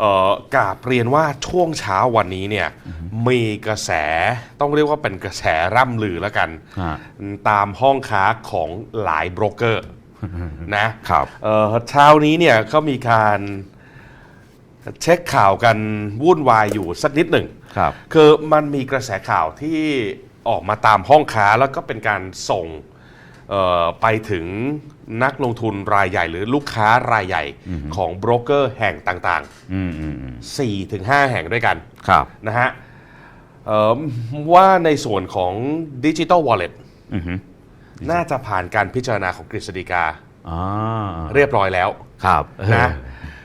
เอ่อกราบเรียนว่าช่วงเช้าวันนี้เนี่ยมีกระแสต้องเรียกว่าเป็นกระแสร่ำลือแล้วกันฮะตามห้องค้าของหลายโบรกเกอร์นะครับเอ่อเช้านี้เนี่ยก็มีการเช็คข่าวกันวุ่นวายอยู่สักนิดหนึ่งครับคือมันมีกระแสข่าวที่ออกมาตามห้องค้าแล้วก็เป็นการส่งเอ่อ ไปถึงนักลงทุนรายใหญ่ หรือลูกค้ารายใหญ่ของโบรกเกอร์แห่งต่างอืมอืมอืมๆ4-5แห่งด้วยกันครับนะฮะเอิ่มว่าในส่วนของดิจิ t a l Wallet อือฮึน่าจะผ่านการพิจารณาของกฤษฎีกาอ่าเรียบร้อยแล้วครับนะ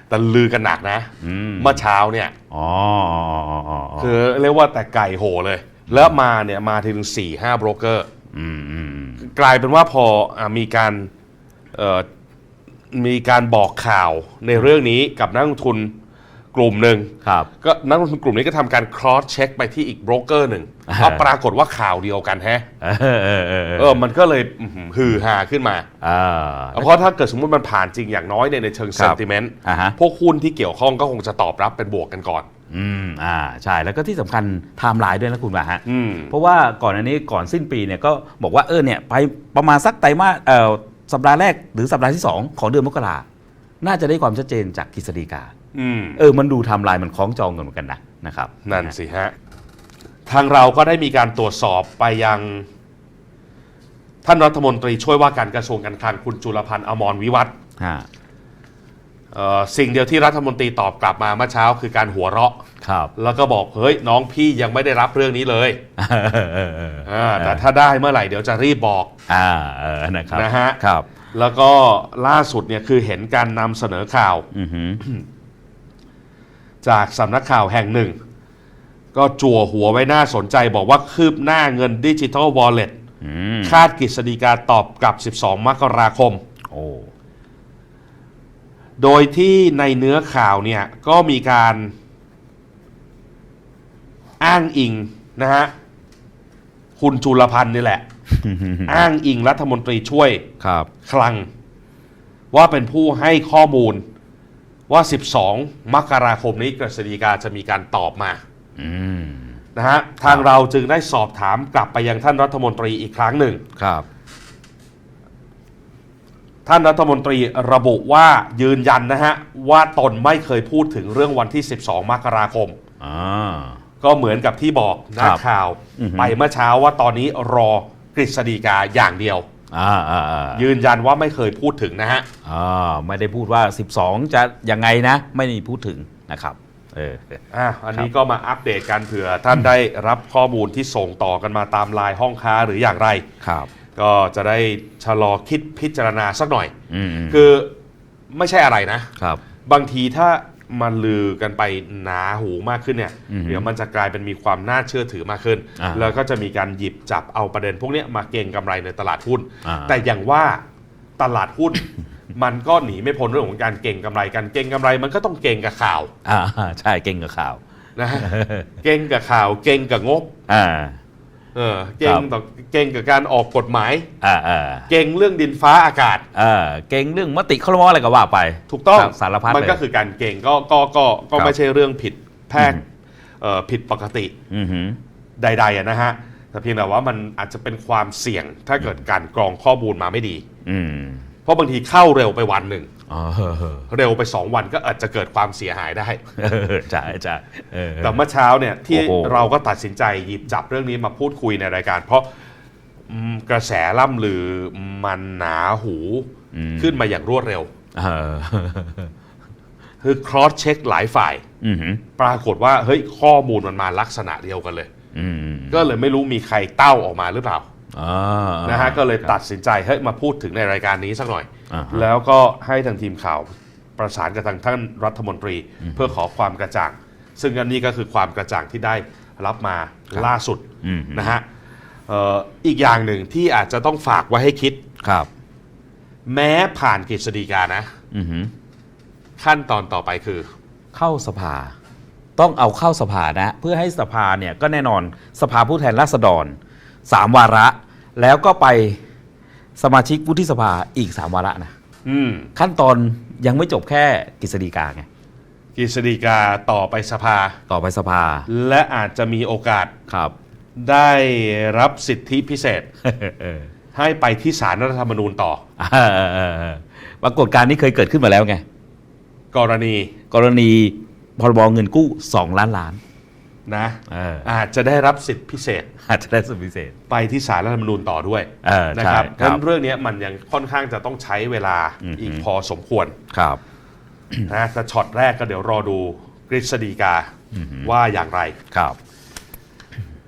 แต่ลือกันหนักนะอืมเมื่อเช้าเนี่ยอ๋ออ๋ออ๋ออ๋อคือเรียกว่าแต่ไก่โหเลย แล้วมาเนี่ยมาถึง4 5โบรกเกอร์อืมอืมอืม กลายเป็นว่าพออมีการมีการบอกข่าวในเรื่องนี้กับนักลงทุน ลุ่มหนึ่งครับ ก็นักลงทุนกลุ่มนี้ก็ทำการ cross check ไปที่อีกโบรกเกอร์หนึ่งอ่า เอาปรากฏว่าข่าวเดียวกันแฮะเออเออเออเอเอออมันก็เลยอื้อหือฮือฮาขึ้นมา อ่า เพราะถ้าเกิดสมมติมันผ่านจริงอย่างน้อยเนี่ยในเชิง ครับ sentiment อ่าฮะ พวกหุ้นที่เกี่ยวข้องก็คงจะตอบรับเป็นบวกกันก่อน อืมอ่าใช่แล้วก็ที่สำคัญไทม์ไลน์ด้วยนะคุณว่าฮะอืม เพราะว่าก่อนอันนี้ก่อนสิ้นปีเนี่ยก็บอกว่าเออเนี่ยไปประมาณสักไตรมาสเอ่อสัปดาห์แรกหรือสัปดาห์ที่ 2 ของเดือนมกราน่าจะได้ความชัดเจนจากกฤษฎีกาอืม เออมันดูไทม์ไลน์มันคล้องจองกันเหมือนกันนะนะครับนั่นสิฮะทางเราก็ได้มีการตรวจสอบไปยัง ท่านรัฐมนตรีช่วยว่าการกระทรวงการคลังคุณจุลพันธ์อมรวิวัฒน์ฮะเอ่อสิ่งเดียวที่รัฐมนตรีตอบกลับมาเมื่อเช้าคือการหัวเราะครับ แล้วก็บอกเฮ้ยน้องพี่ยังไม่ได้รับเรื่องนี้เลยเออเออเอออ่าแต่ถ้าได้เมื่อไหร่เดี๋ยวจะรีบบอกอ่าเออนะครับนะฮะครับ แล้วก็ล่าสุดเนี่ยคือเห็นการนำเสนอข่าวอือหือ จากสำนักข่าวแห่งหนึ่ง ก็จั่วหัวไว้น่าสนใจบอกว่าคืบหน้าเงินดิจิทัลวอลเล็ตอืมคาดกฤษฎีกาตอบกลับ 12 มกราคม โอ้โดยที่ในเนื้อข่าวเนี่ย ก็มีการอ้างอิงนะฮะคุณจุลพันธ์นี่แหละ อ้างอิงรัฐมนตรีช่วยครับ คลัง ว่าเป็นผู้ให้ข้อมูล ว่า 12 มกราคมนี้กฤษฎีกาจะมีการตอบมาอืมนะฮะทางเราจึงได้สอบถามกลับไปยังท่านรัฐมนตรีอีกครั้งหนึ่งครับ ท่านรัฐมนตรีระบุว่ายืนยันนะฮะ ว่าตนไม่เคยพูดถึงเรื่องวันที่ 12 มกราคมอ่าก็เหมือนกับที่บอกนักครับข่าวอือฮึไปเมื่อเช้าว่าตอนนี้รอกฤษฎีกาอย่างเดียว อ่าอ่าอ่ายืนยันว่าไม่เคยพูดถึงนะฮะ อ่าไม่ได้พูดว่า 12 จะยังไงนะ ไม่ได้พูดถึงนะครับ เออ อะอันนี้ก็มาอัปเดตกันเผื่อท่านได้รับข้อมูลที่ส่งต่อกันมาตามไลน์ห้องค้าหรืออย่างไร ครับ ก็จะได้ชะลอคิดพิจารณาสักหน่อย อืมคือไม่ใช่อะไรนะ ครับ บางทีถ้า มันลือกันไปหนาหูมากขึ้นเนี่ยอือฮึเดี๋ยวมันจะกลายเป็นมีความน่าเชื่อถือมากขึ้นอ่าแล้วก็จะมีการหยิบจับเอาประเด็นพวกเนี้ยมาเก็งกำไรในตลาดหุ้นอ่าแต่อย่างว่าตลาดหุ้นมันก็หนีไม่พ้นเรื่องของการเก่งกำไรกันเก่งกำไรมันก็ต้องเก่งกับข่าวอ่าใช่เก่งกับข่าวนะฮะเก่งกับข่าวเก่งกับงบอ่า เออเก่งต่อเก่งกับการออกกฎหมายอ่าอ่าเก่งเรื่องดินฟ้าอากาศอ่าเก่งเรื่องมติครมอะไรก็ว่าไป ถูกต้องสารพัดมันก็คือการเก่งก็ก็ก็ก็ไม่ใช่เรื่องผิดแพทย์ผิดปกติใดๆนะฮะแต่เพียงแต่ว่ามันอาจจะเป็นความเสี่ยงถ้าเกิดการกรองข้อมูลมาไม่ดีเพราะบางทีเข้าเร็วไปวันหนึ่ง เออเออเร็วไป 2 วันก็อาจจะเกิดความเสียหายได้เออใช่ใช่เออแต่เมื่อเช้าเนี่ยที่โอ้โหเราก็ตัดสินใจหยิบจับเรื่องนี้มาพูดคุยในรายการ เพราะอืมกระแสล่ำลือมันหนาหูอืมขึ้นมาอย่างรวดเร็วเออคือ cross check หลายฝ่ายอือหือปรากฏว่าเฮ้ยข้อมูลมันมาลักษณะเดียวกันเลยอืมก็เลยไม่รู้มีใครเต้าออกมาหรือเปล่าอ่า นะฮะก็เลยตัดสินใจเฮ้ยมาพูดถึงในรายการนี้สักหน่อยอ่าฮะแล้วก็ให้ทางทีมข่าวประสานกับทางท่านรัฐมนตรีเพื่อขอความกระจ่าง ซึ่งอันนี้ก็คือความกระจ่างที่ได้รับมาล่าสุดอืมนะฮะเอ่ออีกอย่างหนึ่งที่อาจจะต้องฝากไว้ให้คิดครับ แม้ผ่านกฤษฎีกานะอือหือขั้นตอนต่อไปคือ เข้าสภา ต้องเอาเข้าสภานะ เพื่อให้สภาเนี่ยก็แน่นอนสภาผู้แทนราษฎร สามวาระ แล้วก็ไปสมาชิกวุฒิสภาอีกสามวาระนะอืมขั้นตอนยังไม่จบแค่กฤษฎีกาไงกกฤษฎีกาต่อไปสภา ต่อไปสภาและอาจจะมีโอกาสครับ ได้รับสิทธิพิเศษ เออให้ไปที่ศาลรัฐธรรมนูญต่อ เออเออเออเออปรากฏการณ์นี้เคยเกิดขึ้นมาแล้วไง กรณีกรณีพรบเงินกู้ 2 ล้านล้าน นะเอออาจจะได้รับสิทธิพิเศษ อาจจะได้สุดพิเศษ ไปที่ศาลรัฐธรรมนูญต่อด้วยเออนะใช่ครับคเพราะรัฉะนั้นเรื่องนี้มันยังค่อนข้างจะต้องใช้เวลาอืมอีกพอสมควรครับนะแต่ช็อตแรกก็เดี๋ยวรอดูกฤษฎีกาว่าอย่างไรครับ